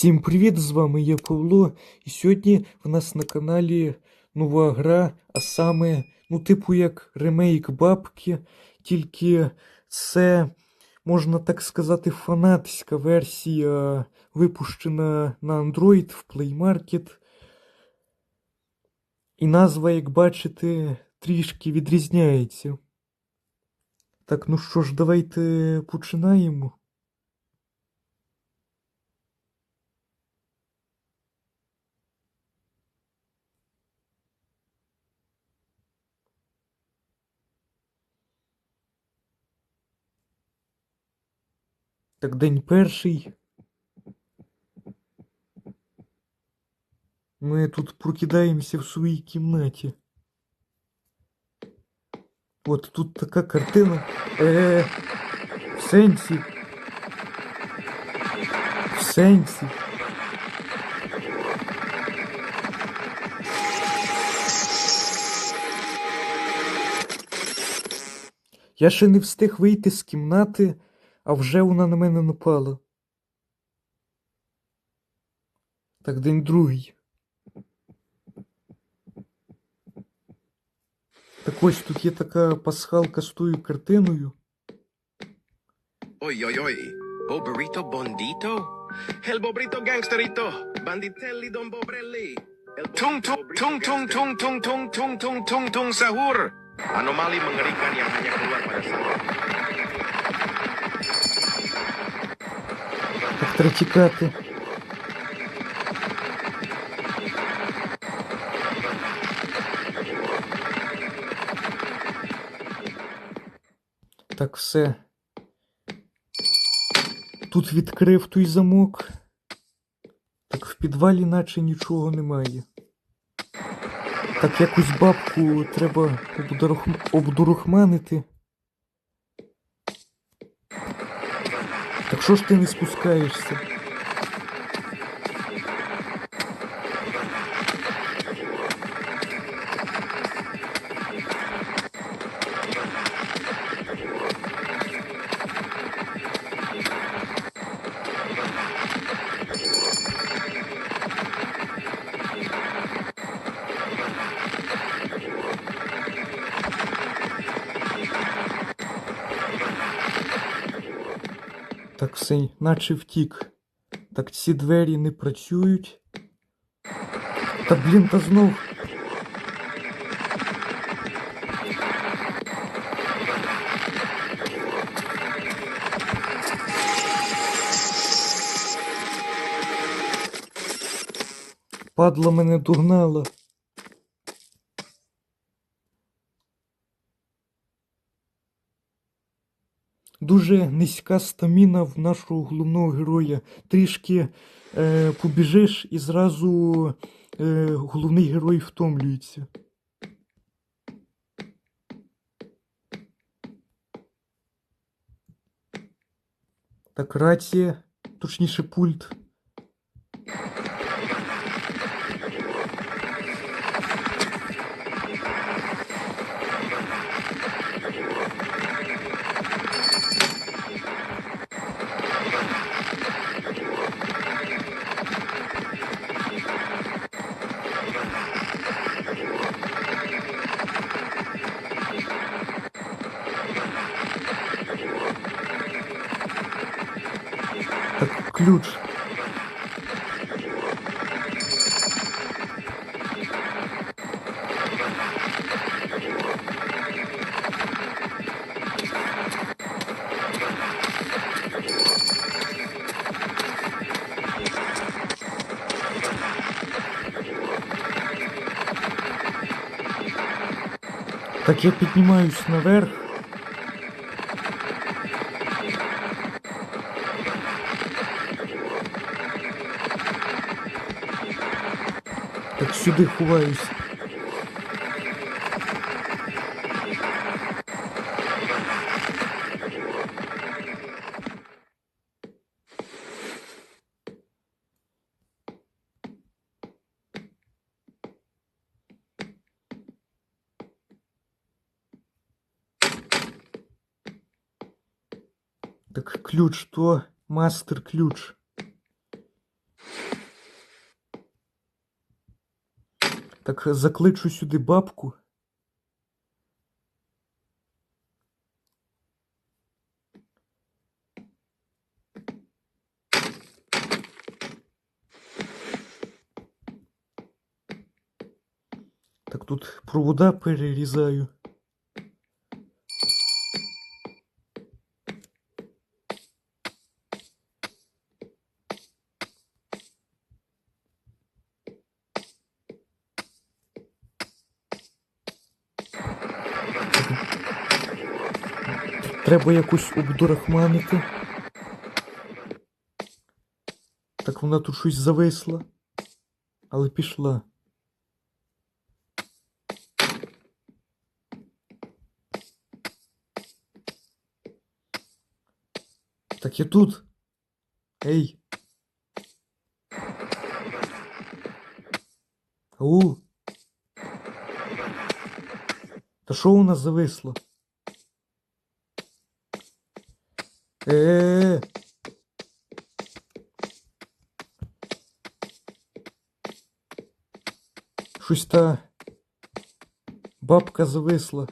Всім привіт! З вами я Павло. І сьогодні в нас на каналі нова гра, а саме, ну, типу, як ремейк бабки, тільки це, можна так сказати, фанатська версія, випущена на Android в Play Market. І назва, як бачите, трішки відрізняється. Так, ну що ж, давайте починаємо. Так, день перший. Ми тут прокидаємося в своїй кімнаті. От тут така картина. Е, в сенсі. В сенсі. Я ще не встиг вийти з кімнати, а вже вона на мене напала. Так, день другий. Так ось тут є така пасхалка з тою картиною. Tung tung tung tung tung tung tung tung tung sahur. Anomali mengerikan yang hanya keluar pada Так тікати. Так, все. Тут відкрив той замок. Так в підвалі наче нічого немає. Так якусь бабку треба обдурухманити. Что ж ты не спускаешься? Все, наче втік. Так ці двері не працюють. Та блін, та знов. Падла мене догнала. Дуже низька стаміна в нашого головного героя. Трішки е, побіжиш і зразу е, головний герой втомлюється. Так, рація, точніше пульт. Ключ. Так я піднімаюсь наверх. Сюди ховаюсь. Так ключ то мастер ключ. Так закличу сюди бабку. Так тут провода перерізаю. Треба якось обдурахманити. Так вона тут щось зависла, але пішла. Так я тут. Ей. Ау. Та що у нас зависло? Е. Щось та бабка зависла.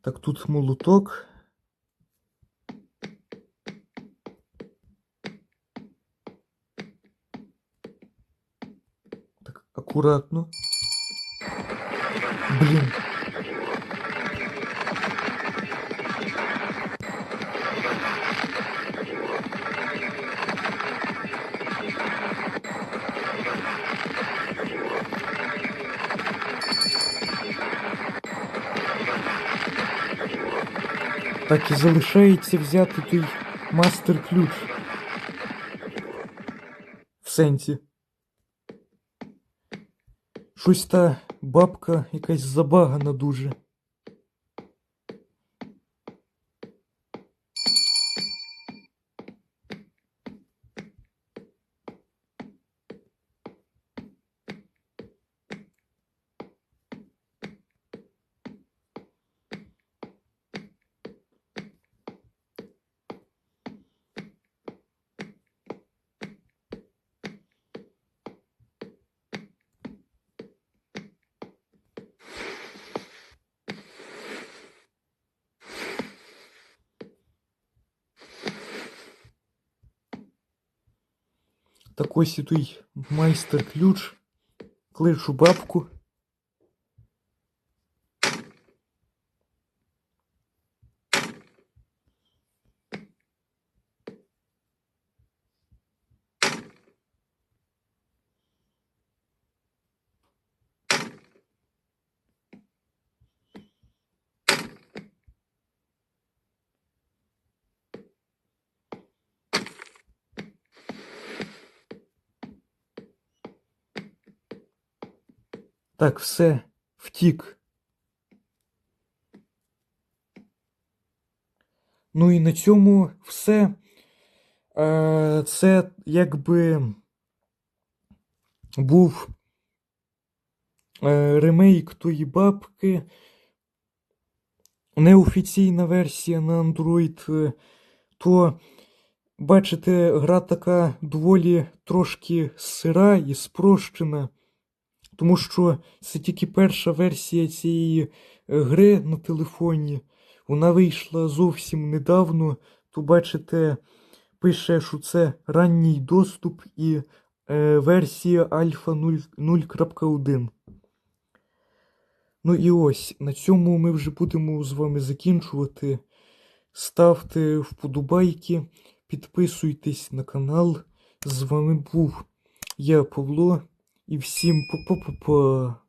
Так, тут молоток. аккуратно. Блин. Так і залишається взяти той мастер-ключ. В сенсі. Щось та бабка якась забагана дуже. Так ось і той майстер-ключ. Кличу бабку. Так, все, втік. Ну і на цьому все. Е, Це якби був е, ремейк тої бабки. Неофіційна версія на Android. е, То, бачите, гра така доволі трошки сира і спрощена. Тому що це тільки перша версія цієї е, гри на телефоні. Вона вийшла зовсім недавно. То бачите, пише, що це ранній доступ і е, версія Альфа 0.1. Ну і ось, на цьому ми вже будемо з вами закінчувати. Ставте вподобайки, підписуйтесь на канал. З вами був я, Павло, і всім па-па-па-па.